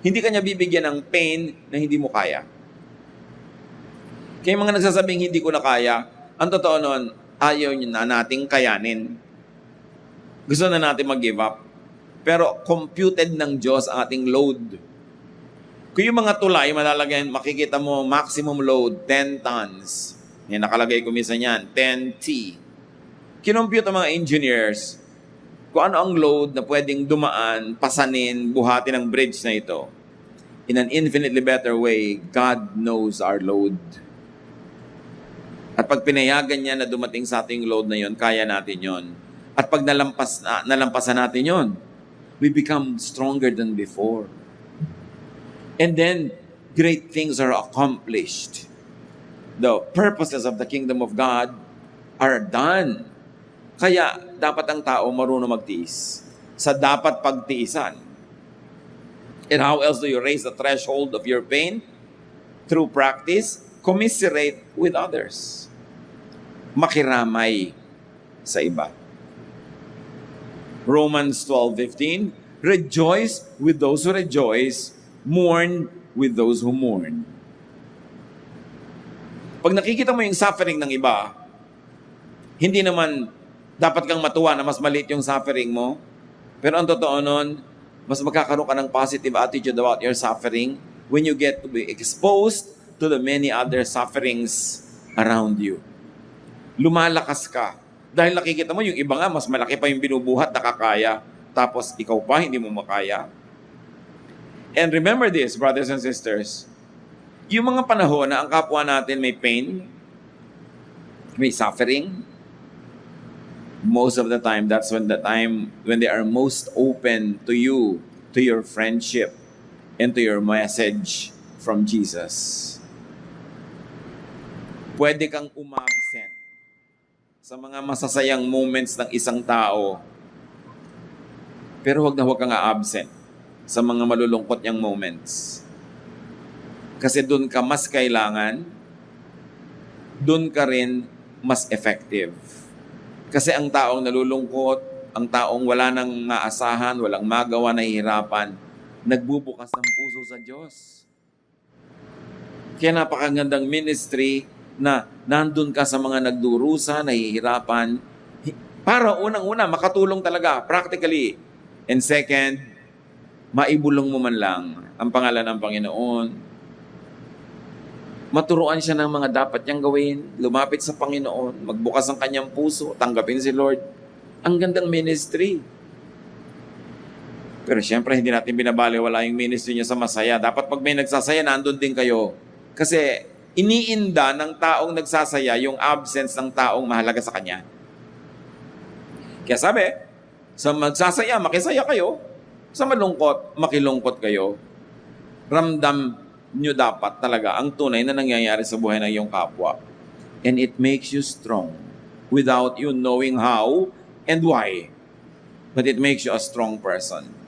Hindi ka niya bibigyan ng pain na hindi mo kaya. Kaya mga nagsasabing hindi ko na kaya, ang totoo nun, ayaw na nating kayanin. Gusto na natin mag-give up. Pero computed ng Diyos ang ating load. Kung yung mga tulay, malalagyan, makikita mo maximum load, 10 tons. Yan, nakalagay ko minsan yan, 10T. Kinompute ang mga engineers kung ano ang load na pwedeng dumaan, pasanin, buhatin ang bridge na ito. In an infinitely better way, God knows our load. At pag pinayagan niya na dumating sa ating load na yon, kaya natin yon. At pag nalampas, na, nalampasan natin yon, we become stronger than before. And then, great things are accomplished. The purposes of the kingdom of God are done. Kaya, dapat ang tao marunong magtiis sa dapat pagtiisan. And how else do you raise the threshold of your pain? Through practice, commiserate with others. Makiramay sa iba. Romans 12:15, rejoice with those who rejoice, mourn with those who mourn. Pag nakikita mo yung suffering ng iba, hindi naman dapat kang matuwa na mas maliit yung suffering mo. Pero ang totoo nun, mas magkakaroon ka ng positive attitude about your suffering when you get to be exposed to the many other sufferings around you. Lumalakas ka. Dahil nakikita mo yung iba nga, mas malaki pa yung binubuhat, nakakaya. Tapos ikaw pa, hindi mo makaya. And remember this, brothers and sisters, yung mga panahon na ang kapwa natin may pain, may suffering, most of the time, that's when the time when they are most open to you, to your friendship, and to your message from Jesus. Pwede kang umabsent sa mga masasayang moments ng isang tao. Pero wag na wag kang absent sa mga malulungkot niyang moments. Kasi doon ka mas kailangan, doon ka rin mas effective. Kasi ang taong nalulungkot, ang taong wala nang maasahan, walang magawa, nahihirapan, nagbubukas ng puso sa Diyos. Kaya napakagandang ministry na nandun ka sa mga nagdurusa, nahihirapan, hi- para unang-una, makatulong talaga, practically. And second, maibulong mo man lang ang pangalan ng Panginoon, maturuan siya ng mga dapat niyang gawin, lumapit sa Panginoon, magbukas ang kanyang puso, tanggapin si Lord. Ang gandang ministry. Pero siyempre, hindi natin binabaliwala yung ministry niya sa masaya. Dapat pag may nagsasaya, nandun din kayo. Kasi iniinda ng taong nagsasaya yung absence ng taong mahalaga sa kanya. Kaya sabi, sa magsasaya, makisaya kayo. Sa malungkot, makilungkot kayo. Ramdam nyo dapat talaga ang tunay na nangyayari sa buhay ng iyong kapwa. And it makes you strong without you knowing how and why. But it makes you a strong person.